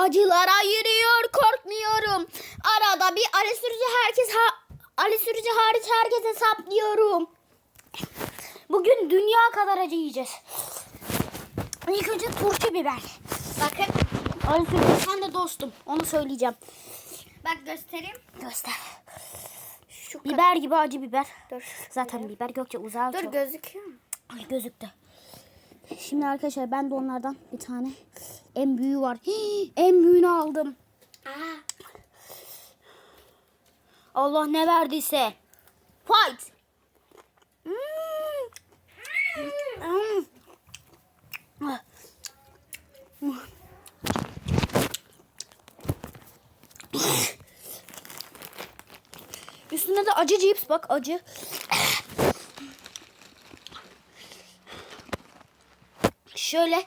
acılara yürüyor korkmuyorum. Arada bir Ali Sürücü herkes ha Ali Sürücü hariç herkes hesaplıyorum. Bugün dünya kadar acı yiyeceğiz. İlk önce turşu biber. Bakın. Ali Sürücü sen de dostum. Onu söyleyeceğim. Bak göstereyim. Göster. Şu Biber gibi acı biber. Dur. Zaten biber Gökçe uzağa Dur çok. gözüküyor mu? Ay gözüktü. Şimdi arkadaşlar ben de onlardan bir tane en büyüğü var. Hii, en büyüğünü aldım. Allah ne verdiyse. Fight. Hmm. Hmm. Ah. Üstünde de acı cips bak acı. Şöyle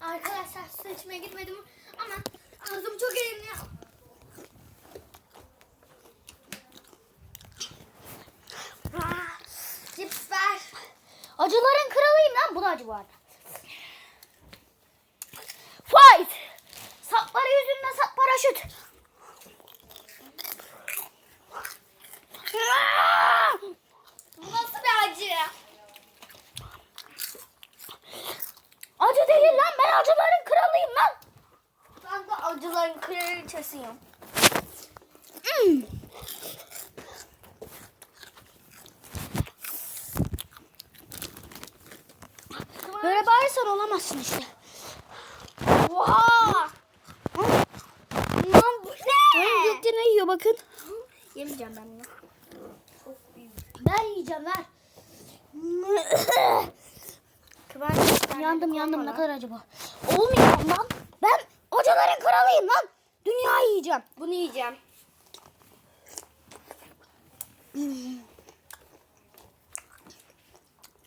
Arkadaşlar su içmeye gitmedim ama ağzım çok eğimli. Ah, Cips ver. acıların kralıyım lan. Bu da acı vardı. Fight. Sapları yüzünden sap paraşüt. Ah! Bu nasıl bir acı? Acı değil lan ben acıların kralıyım lan. Ben de acıların kraliçesiyim. Hmm. Böyle bağırırsan olamazsın işte. Oha! Lan bu ne? Gökçe ne yiyor bakın. Yemeyeceğim ben bunu. Ben yiyeceğim ver. Kıvanç. yandım yandım ne kadar acı bu. Olmayacağım lan. Ben acıların kralıyım lan. Dünyayı yiyeceğim. Bunu yiyeceğim.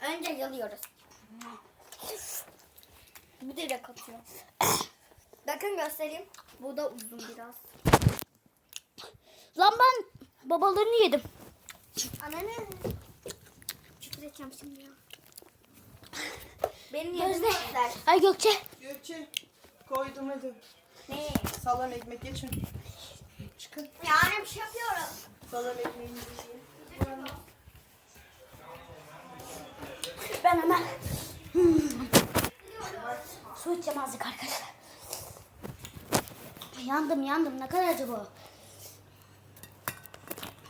Önce yalıyoruz. Bir de atıyor. Bakın göstereyim. Bu da uzun biraz. Lan ben babalarını yedim. Küfür edeceğim şimdi ya. Benim Gözde. yedim göster. Ay Gökçe. Gökçe koydum hadi. Ne? Salam ekmek geçin. Çıkın. Yani bir şey yapıyorum. Salam ekmeğinizi yiyin. Ben hemen Hmm. su içeceğim azıcık arkadaşlar. Yandım yandım ne kadar acı bu.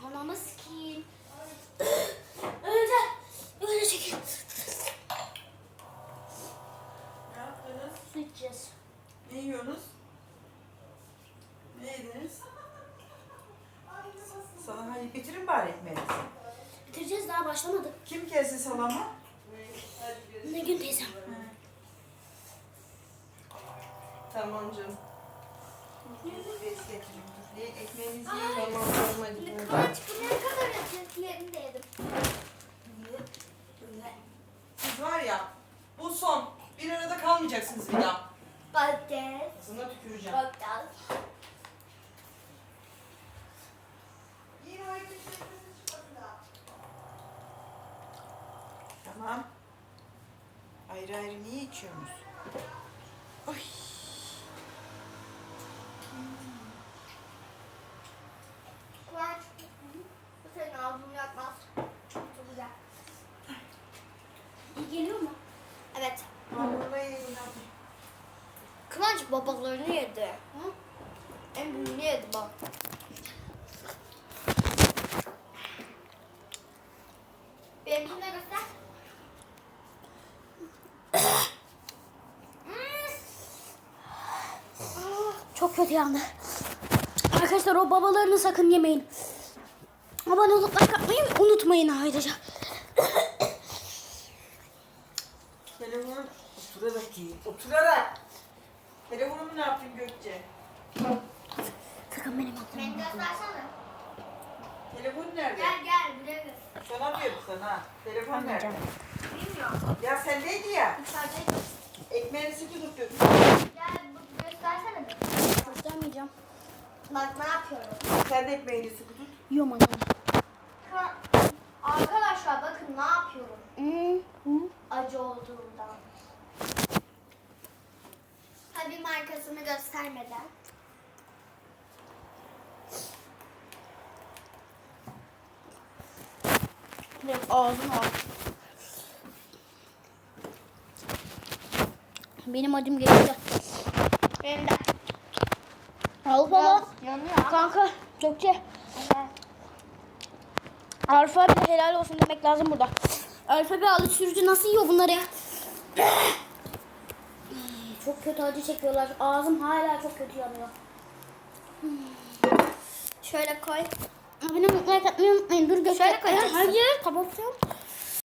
Anamı sikeyim. Öyle öyle çekil. Su içeceğiz. Ne yiyorsunuz? Ne yediniz? Sana hadi bitirin bari ekmeğinizi. Bitireceğiz daha başlamadık. Kim kesti salamı? Ne gün teyzem. Tamam canım. Ekmeğinizi yiyin. Tamam hadi. Kıvanç bu ne kadar acı? Diğerini de yedim. Siz var ya bu son. Bir arada kalmayacaksınız bir daha. Patates. Ağzına tüküreceğim. Patates. Yiyin o ekmekleri çıkartın da. Tamam. Ayrı ayrı niye içiyorsunuz? Kıvanç. Bu senin ağzını yakmaz. Çok güzel. İyi geliyor mu? Evet. Vallahi. Kıvanç babalarını yedi. Hı? En büyüğünü yedi bak. Benimkini de göster. Çok kötü yandı. Arkadaşlar o babalarını sakın yemeyin. Abone olup like atmayı unutmayın ayrıca. Telefonu oturarak yiyin. Oturarak. Telefonumu ne yaptın Gökçe? Sakın benim Beni unutmayın. göstersene. Telefon nerede? Gel gel buraya göster. Sana diyorum sana. Telefon nerede? Bilmiyorum. Ya sendeydi ya. İçeride. Ekmeğini sıkı tut Gökçe. Gel bu- göstersene. Bak ne yapıyorum. Sen de ekmeğini sıkı tut. Yiyorum anne. Arkadaşlar bakın ne yapıyorum. Hmm, hmm. acı olduğundan. Tabii markasını göstermeden. Direkt ağzım al. Benim acım geçti. Benim de. Al falan. Yanıyor. Kanka Gökçe. Alfa bir helal olsun demek lazım burada. Alfa bir alı sürücü nasıl yiyor bunları ya? Çok kötü acı çekiyorlar. Ağzım hala çok kötü yanıyor. Şöyle koy. Abone olmayı unutmayın. Dur Gökçe. Şöyle koyacaksın. Hayır kapatacağım.